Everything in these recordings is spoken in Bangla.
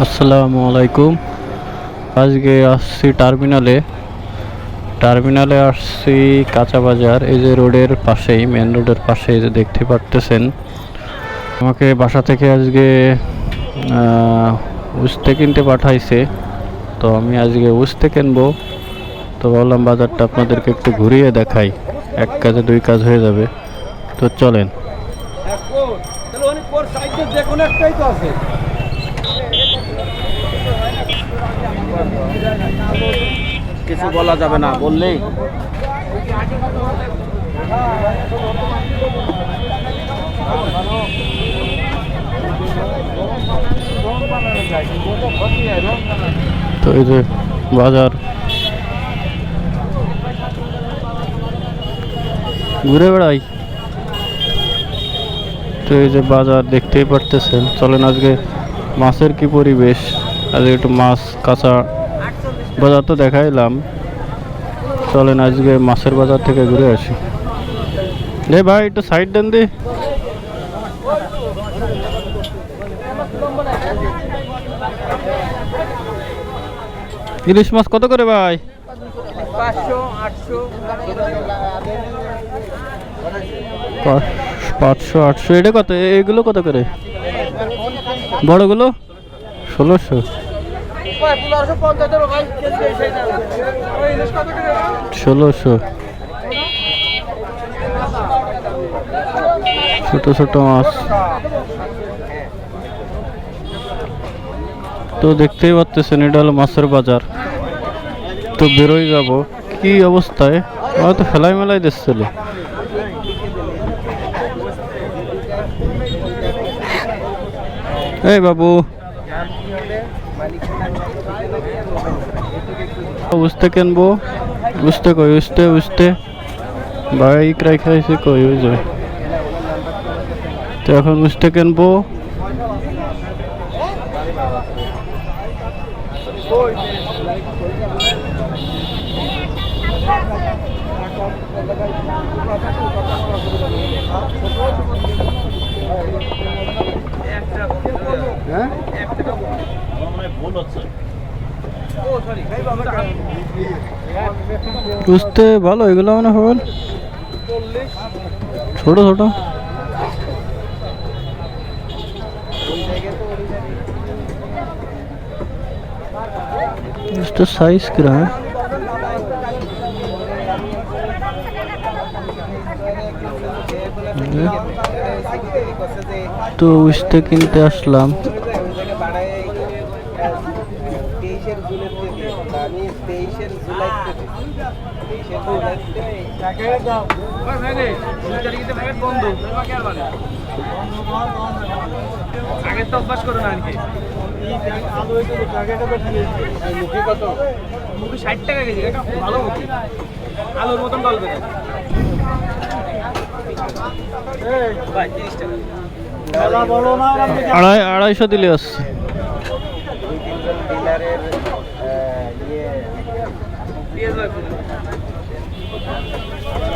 আসসালামু আলাইকুম। আজকে আসছি টার্মিনালে। টার্মিনালে আসছি কাঁচা বাজার, এই যে রোডের পাশেই মেন রোডের পাশে যে দেখতে পারতেছেন। আমাকে বাসা থেকে আজকে উস্তে কিনতে পাঠাইছে। তো আমি আজকে উস্তে কিনবো। তো ভাবলাম বাজারটা আপনাদেরকে একটু ঘুরিয়ে দেখাই। এক কাজে দুই কাজ হয়ে যাবে। তো চলেন। কোনো একটাই তো আছে। কিছু বলা যাবে না, বললেই। তো এই যে বাজার। ঘুরে বেড়াই। তো এই যে বাজার দেখতেই পারতেছেন। চলেন আজকে মাছের কি পরিবেশ? আজকে একটু মাছ কাঁচা বাজার তো দেখাইলাম। চলেন আজকে মাছের বাজার থেকে ঘুরে আসি। রে ভাই একটু সাইড দেন দি। ইলিশ মাছ কত করে ভাই? পাঁচশো আটশো। এটা কত? এগুলো কত করে? বড়গুলো? ষোলোশো। ষোলোশো। ছোট ছোট মাছ। তো দেখতেই পাচ্ছেন এটা হলো মাছের বাজার। তো বেরোই যাব। কি অবস্থায়? আমার তো ফেলাই মেলাই দিচ্ছিল। এই বাবু। বুঝতে কিনবো? বুঝতে কই বুঝতে বুঝতে বাইক রাখাইছে কই, ওই যে। তো এখন বুঝতে কিনবো হ্যাঁ বুঝতে ভালো এগুলো মানে হবেন ছোট ছোট इसका साइज क्या है তো উঠতে কিনতে আসলাম তেইশের জুনের থেকে আমি তেইশের জুলাই থেকে। তেইশের জুলাই আগে তো অভ্যাস করো না আর কি। মুখি কত মুখি ষাট টাকা কেজি এটা ভালো মুখি। আলুর মতন গল্পে আড়াইশো দিলে আসছে।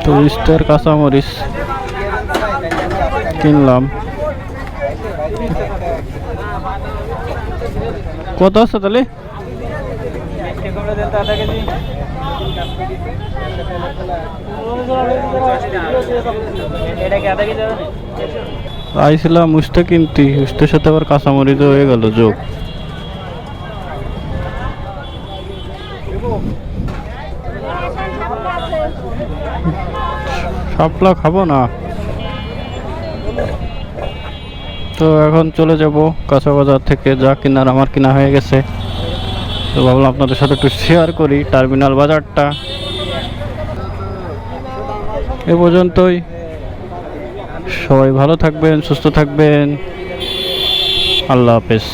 তো স্টার কাঁচামরিচ কিনলাম। কত আছে তাহলে? আইছিলাম উস্তে কিনতি উস্তের সাথে আবার কাঁচামরিচ হয়ে গেল যোগ শাপলা খাব না। তো এখন চলে যাব কাঁচা বাজার থেকে, যা কেনার আমার কিনা হয়ে গেছে। তো ভাবলাম আপনাদের সাথে একটু শেয়ার করি টার্মিনাল বাজারটা। এ পর্যন্তই। সবাই ভালো থাকবেন, সুস্থ থাকবেন। আল্লাহ হাফেজ।